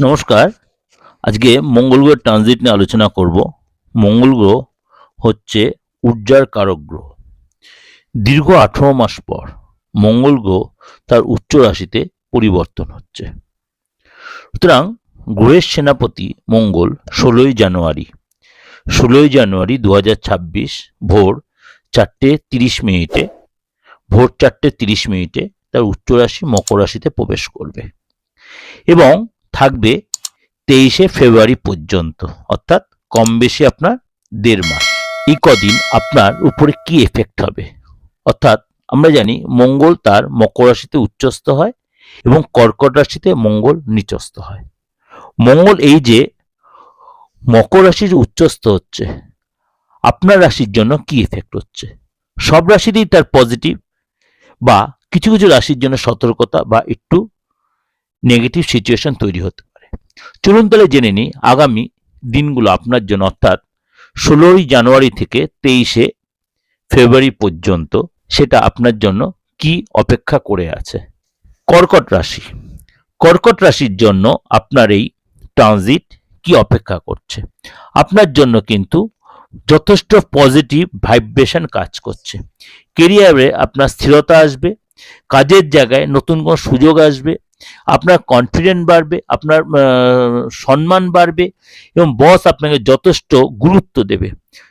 নমস্কার। আজকে মঙ্গল গ্রহের ট্রানজিট নিয়ে আলোচনা করব। মঙ্গল গ্রহ হচ্ছে ঊর্জার কারক গ্রহ। দীর্ঘ আঠারো মাস পর মঙ্গল গ্রহ তার উচ্চ রাশিতে পরিবর্তন হচ্ছে। সুতরাং গ্রহের সেনাপতি মঙ্গল ষোলোই জানুয়ারি। ষোলোই জানুয়ারি দু হাজার ছাব্বিশ ভোর চারটে তিরিশ মিনিটে, ভোর চারটে তিরিশ মিনিটে তার উচ্চ রাশি মকর রাশিতে প্রবেশ করবে। এবং থাকবে তেইশে ফেব্রুয়ারি পর্যন্ত, অর্থাৎ কম বেশি আপনার দেড় মাস। এই কদিন আপনার উপরে কি এফেক্ট হবে? অর্থাৎ আমরা জানি মঙ্গল তার মকর রাশিতে উচ্চস্থ হয় এবং কর্কট রাশিতে মঙ্গল নিচস্থ হয়। মঙ্গল এই যে মকর রাশির উচ্চস্থ হচ্ছে, আপনার রাশির জন্য কি এফেক্ট হচ্ছে? সব রাশিতেই তার পজিটিভ বা কিছু কিছু রাশির জন্য সতর্কতা বা একটু নেগেটিভ সিচুয়েশন তৈরি হতে পারে। চলুন তাহলে জেনে নিই, আগামী দিনগুলো আপনার জন্য অর্থাৎ ষোলোই জানুয়ারি থেকে তেইশে ফেব্রুয়ারি পর্যন্ত সেটা আপনার জন্য কি অপেক্ষা করে আছে? কর্কট রাশি। কর্কট রাশির জন্য আপনার এই ট্রানজিট কি অপেক্ষা করছে? আপনার জন্য কিন্তু যথেষ্ট পজিটিভ ভাইব্রেশন কাজ করছে। কেরিয়ারে আপনার স্থিরতা আসবে, কাজের জায়গায় নতুন কোনো সুযোগ আসবে আপনার কনফিডেন্ট বাড়বে, আপনার সম্মান বাড়বে এবং বস আপনাকে যথেষ্ট গুরুত্ব দেবে।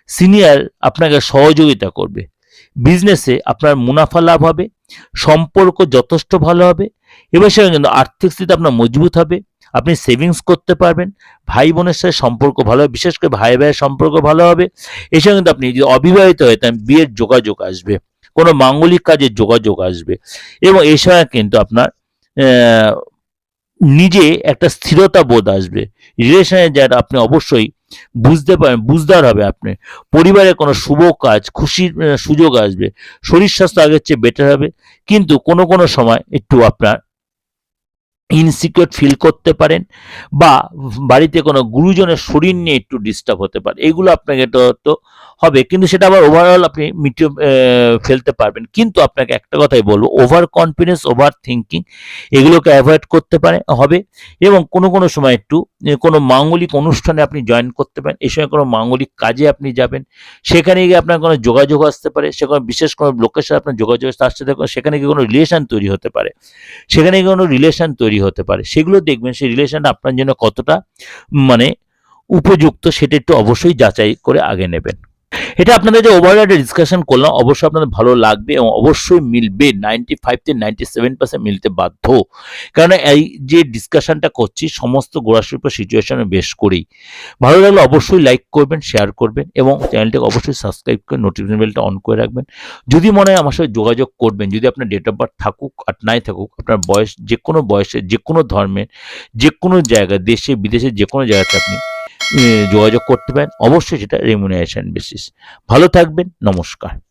সিনিয়র আপনাকে সহযোগিতা করবে। বিজনেসে আপনার মুনাফা লাভ হবে, সম্পর্ক যথেষ্ট ভালো হবে, এবার সঙ্গে কিন্তু আর্থিক স্থিতি আপনার মজবুত হবে, আপনি সেভিংস করতে পারবেন, ভাই বোনের সাথে সম্পর্ক ভালো হবে, বিশেষ করে ভাই ভাইয়ের সম্পর্ক ভালো হবে এর সঙ্গে কিন্তু আপনি যদি অবিবাহিত হয়ে থাকেন, বিয়ের যোগাযোগ আসবে, কোনো মাঙ্গলিক কাজের যোগাযোগ আসবে এবং এই সময় কিন্তু আপনার নিজে একটা স্থিরতা বোধ আসবে। রিলেশনে যার আপনি অবশ্যই বুঝতে পারেন, বুঝদার হবে আপনি। পরিবারে কোনো শুভ কাজ, খুশির সুযোগ আসবে। শরীর স্বাস্থ্য আগের চেয়ে বেটার হবে। কিন্তু কোনো কোনো সময় একটু আপনার ইনসিকিউর ফিল করতে পারেন বা বাড়িতে কোনো গুরুজনের শরীর নিয়ে একটু ডিস্টার্ব হতে পারে। এগুলো আপনাকে তো হবে। কিন্তু সেটা আবার ওভারঅল আপনি মিটিয়ে ফেলতে পারবেন। কিন্তু আপনাকে একটা কথাই বলব ওভার কনফিডেন্স ওভার থিঙ্কিং এগুলোকে অ্যাভয়েড করতে পারে, হবে। এবং কোনো কোনো সময় একটু কোনো মাঙ্গলিক অনুষ্ঠানে আপনি জয়েন করতে পারেন এই সময় কোনো মাঙ্গলিক কাজে আপনি যাবেন, সেখানে গিয়ে আপনার কোনো যোগাযোগ আসতে পারে সেখানে বিশেষ কোনো লোকের সাথে আপনার যোগাযোগ তার সাথে সেখানে গিয়ে কোনো রিলেশন তৈরি হতে পারে। সেখানে গিয়ে কোনো রিলেশন তৈরি হতে পারে। সেগুলো দেখবেন সেই রিলেশনটা আপনার জন্য কতটা মানে উপযুক্ত সেটা একটু অবশ্যই যাচাই করে আগে নেবেন। এটা আপনাদের যে ওভারঅল একটা ডিসকাশন করলাম, অবশ্যই আপনাদের ভালো লাগবে এবং অবশ্যই মিলবে। নাইনটি ফাইভ থেকে নাইনটি সেভেন পার্সেন্ট মিলতে বাধ্য। কারণ এই যে ডিসকাশনটা করছি, সমস্ত গোড়াশিল্প সিচুয়েশনে বেশ করেই। ভালো লাগলে অবশ্যই লাইক করবেন শেয়ার করবেন এবং চ্যানেলটাকে অবশ্যই সাবস্ক্রাইব করে নোটিফিকেশন বেলটা অন করে রাখবেন। যদি মনে হয় আমার সাথে যোগাযোগ করবেন, যদি আপনার ডেট অফ বার্থ থাকুক আর নাই থাকুক, আপনার বয়স যে কোনো বয়সে যে কোনো ধর্মের যে কোনো জায়গায় দেশে, বিদেশে যে কোনো জায়গাতে আপনি যোগাযোগ করতে পারেন। অবশ্যই সেটা রেমুনারেশন বেসিস ভালো থাকবেন নমস্কার।